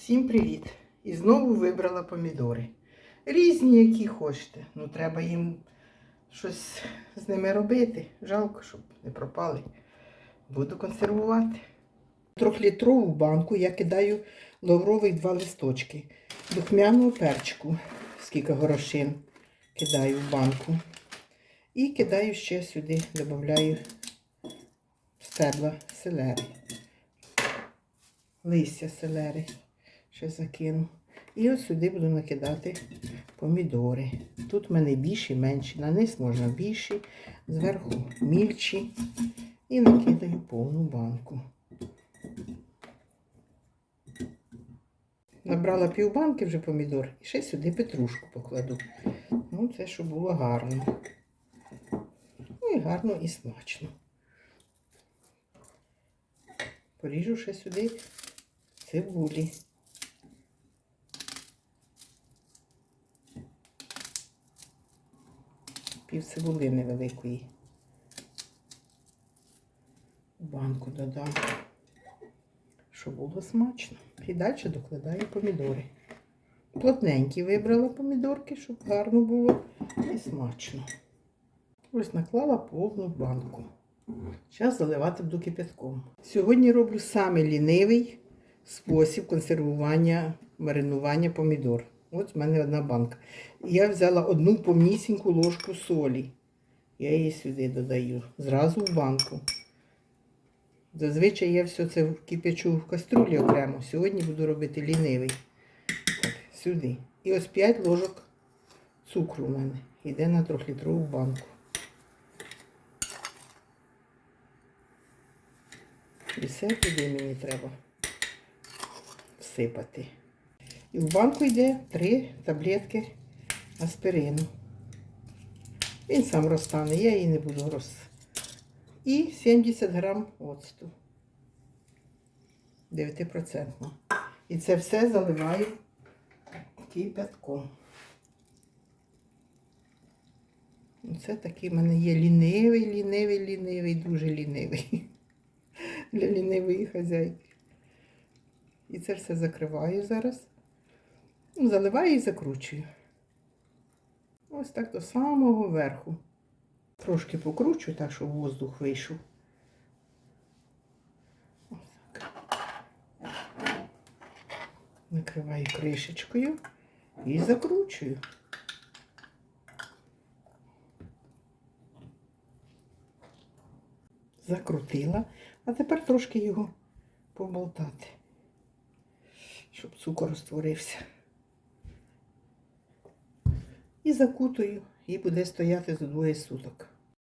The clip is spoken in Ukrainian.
Всім привіт! І знову вибрала помідори. Різні, які хочете. Ну, треба їм щось з ними робити. Жалко, щоб не пропали. Буду консервувати. Трьохлітрову банку я кидаю лаврових два листочки. Духмяного перчику, скільки горошин кидаю в банку. І кидаю ще сюди, додаю стебла селери. Листя селери ще закину. І ось сюди буду накидати помідори. Тут в мене більші, менші. На низ можна більші, зверху мільчі. І накидаю повну банку. Набрала півбанки вже помідор і ще сюди петрушку покладу. Ну, це щоб було гарно. Ну і гарно і смачно. Поріжу ще сюди цибулі. Пів цибулини великої. У банку додам, щоб було смачно. І далі докладаю помідори. Плотненькі вибрала помідорки, щоб гарно було і смачно. Ось наклала повну банку. Зараз заливати буду кипятком. Сьогодні роблю саме лінивий спосіб консервування, маринування помідор. Ось в мене одна банка. Я взяла одну повнісіньку ложку солі. Я її сюди додаю. Зразу в банку. Зазвичай я все це кипячу в каструлі окремо. Сьогодні буду робити лінивий. Так, сюди. І ось 5 ложок цукру в мене. Йде на 3-літрову банку. І все туди мені треба всипати. І в банку йде 3 таблетки аспирину. Він сам розтане, я її не буду роз. І 70 грам оцту. 9%. І це все заливаю кипятком. Це такий в мене є лінивий, лінивий, лінивий, дуже лінивий. Для лінивої хазяйки. І це все закриваю зараз. Ну, Заливаю і закручую. Ось так до самого верху. Трошки покручу, так, щоб воздух вийшов. Ось так. Накриваю кришечкою і закручую. Закрутила, а тепер трошки його поболтати, щоб цукор розтворився. І закутую, і буде стояти за двоє суток.